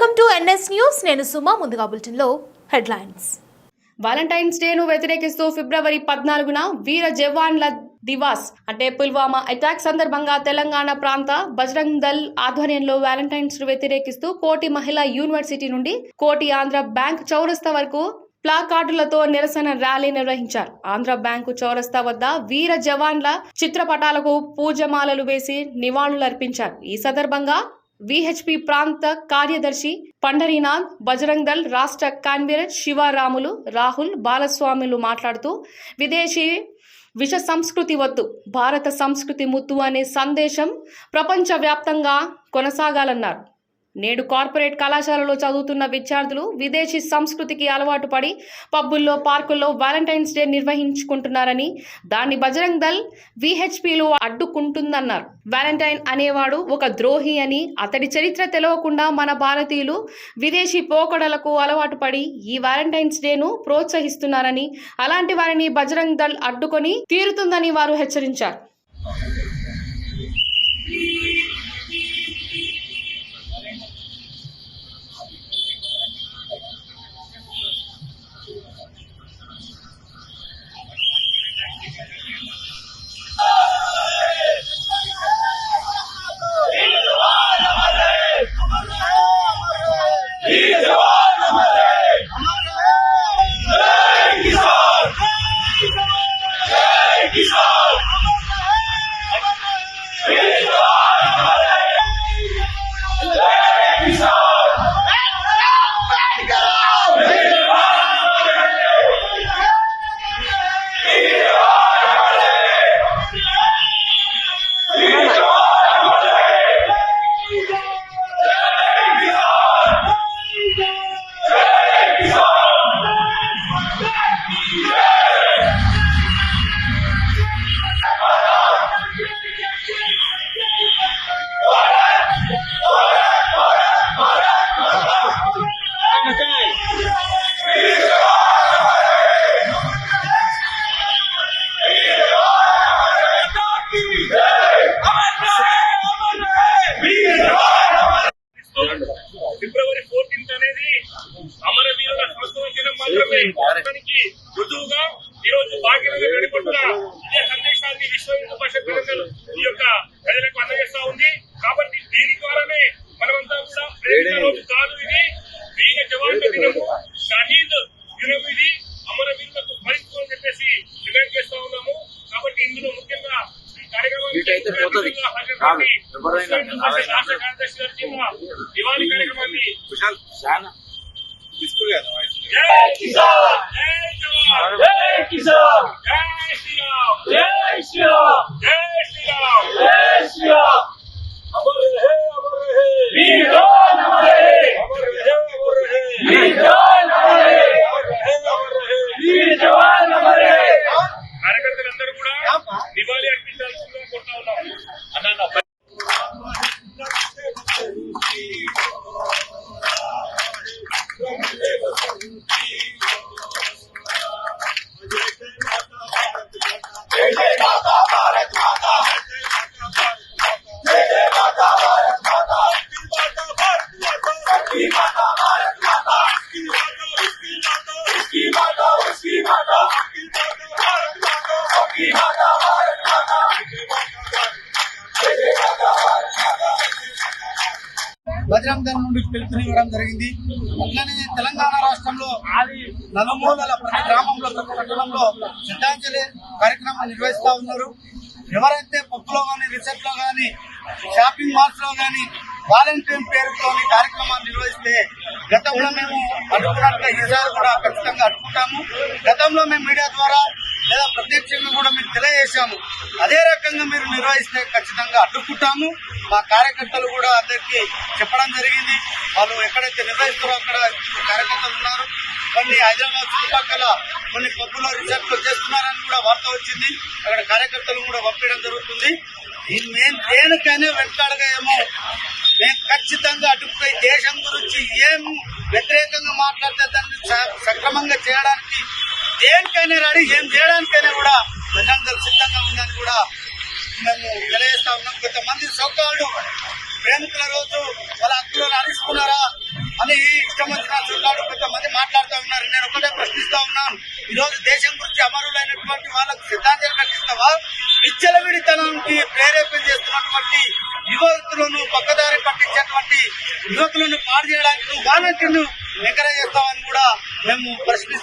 Welcome to NS news. నేను సుమా ముందుగా బులెటిన్లో హెడ్లైన్స్. వాలంటైన్స్ డేను వ్యతిరేకిస్తూ ఫిబ్రవరి పద్నాలుగున వీర జవాన్ల దివాస్ అంటే పుల్వామా అటాక్ సందర్భంగా తెలంగాణ ప్రాంత బజరంగ్ దల్ ఆధ్వర్యంలో వ్యాలంటైన్స్ వ్యతిరేకిస్తూ కోటి మహిళా యూనివర్సిటీ నుండి కోటి ఆంధ్ర బ్యాంక్ చౌరస్తా వరకు ప్లాకార్డులతో నిరసన ర్యాలీ నిర్వహించారు. ఆంధ్ర బ్యాంకు చౌరస్తా వద్ద వీర జవాన్ల చిత్రపటాలకు పూజమాలలు వేసి నివాళులర్పించారు. ఈ సందర్భంగా విహెచ్పి ప్రాంత కార్యదర్శి పండరీనాథ్ బజరంగ్ దళ్ రాష్ట్ర కన్వీనర్ శివరాములు రాహుల్ బాలస్వాములు మాట్లాడుతూ విదేశీ విష సంస్కృతి వద్దు భారత సంస్కృతి ముద్దు అనే సందేశం ప్రపంచవ్యాప్తంగా కొనసాగాలన్నారు. నేడు కార్పొరేట్ కళాశాలలో చదువుతున్న విద్యార్థులు విదేశీ సంస్కృతికి అలవాటు పడి పబ్బుల్లో పార్కుల్లో వాలంటైన్స్ డే నిర్వహించుకుంటున్నారని దాన్ని బజరంగ్ దళ్ విహెచ్పిలు అడ్డుకుంటుందన్నారు. వాలంటైన్ అనేవాడు ఒక ద్రోహి అని అతడి చరిత్ర తెలవకుండా మన భారతీయులు విదేశీ పోకడలకు అలవాటు పడి ఈ వాలంటైన్స్ డేను ప్రోత్సహిస్తున్నారని అలాంటి వారిని బజరంగ్ దళ్ అడ్డుకొని తీరుతుందని వారు హెచ్చరించారు. ఫిబ్రవరి భాగ్యంగా నడిపడుతున్న ఇదే సందేశాన్ని విశ్వ హిందూ పరిషత్ తెలంగాణ ఈ యొక్క ప్రజలకు అందజేస్తా ఉంది. కాబట్టి దీని ద్వారానే మనమంతా కూడా ప్రేమిక రోజు కాదు ఇది. వీర జవాన్ల దినము. షహీద్ దినం ఇది. అమరవీరులకు స్మరించుకోని చెప్పేసి డిమాండ్ చేస్తా ఉన్నాము. కాబట్టి ఇందులో ముఖ్యంగా ఈ కార్యక్రమానికి హాజరు రాష్ట్ర కార్యదర్శి గారి దివాళీ కార్యక్రమాన్ని Mistura é nóis. Quem que joga? Quem que joga? Quem que joga? Quem que joga? Quem que joga? Quem que joga? Amor rei, amor rei. Vitória, amor rei. Amor rei, amor rei. Bajrang Dal నుండి పిలుపునివ్వడం జరిగింది. అట్లనే తెలంగాణ రాష్ట్రంలో నలుమూలల ప్రతి గ్రామంలో ప్రతి పట్టణంలో శ్రద్ధాంజలి కార్యక్రమం నిర్వహిస్తూ ఉన్నారు. ఎవరైతే పప్పులో కానీ రిసెప్ట్లో కానీ షాపింగ్ మాల్స్లో కానీ వాలంటీర్ పేరుతోని కార్యక్రమాలు నిర్వహిస్తే గతంలో మేము అడ్డుకున్నట్టుగా ఈసారి కూడా ఖచ్చితంగా అడ్డుకుంటాము. గతంలో మేము మీడియా ద్వారా లేదా ప్రత్యక్షంగా కూడా మేము తెలియజేశాము. అదే రకంగా మీరు నిర్వహిస్తే ఖచ్చితంగా అడ్డుకుంటాము. మా కార్యకర్తలు కూడా అందరికీ చెప్పడం జరిగింది. వాళ్ళు ఎక్కడైతే నిర్వహిస్తారో అక్కడ కార్యకర్తలు ఉన్నారు. కొన్ని హైదరాబాద్ చుట్టుపక్కల కొన్ని పబ్బులో రిసార్ట్లు చేస్తున్నారని కూడా వార్త వచ్చింది. అక్కడ కార్యకర్తలు కూడా పంపించడం జరుగుతుంది. ఇది మేము దేనికైనా వెంటాడగా ఏమో మేము ఖచ్చితంగా అటుపై దేశం గురించి ఏం వ్యతిరేకంగా మాట్లాడితే దాన్ని స- సక్రమంగా చేయడానికి దేనికైనా రెడీ ఏం చేయడానికైనా కూడా. ప్రజలందరూ సిద్ధంగా ఉందని కూడా మేము తెలియజేస్తా ఉన్నాం. కొంతమంది సౌకాళ్ళు ప్రేమికుల రోజు వాళ్ళ హక్కులను హరిస్తున్నారా అని ఇష్టం వచ్చిన చోట్లాడు కొంతమంది మాట్లాడుతూ ఉన్నారు. నేను ఒకటే ప్రశ్నిస్తా ఉన్నాను. ఈ రోజు దేశం గురించి అమరులైనటువంటి వాళ్ళకు శ్రద్ధాంజలి ఘటిస్తావా విచ్చలవిడితనానికి ప్రేరేపణ చేస్తున్నటువంటి యువతులను పక్కదారి పట్టించేటువంటి యువకులను పాడు చేయడానికి నువ్వు వాలంటీర్ను ఎంకరేజ్ చేస్తామని కూడా మేము ప్రశ్నిస్తాం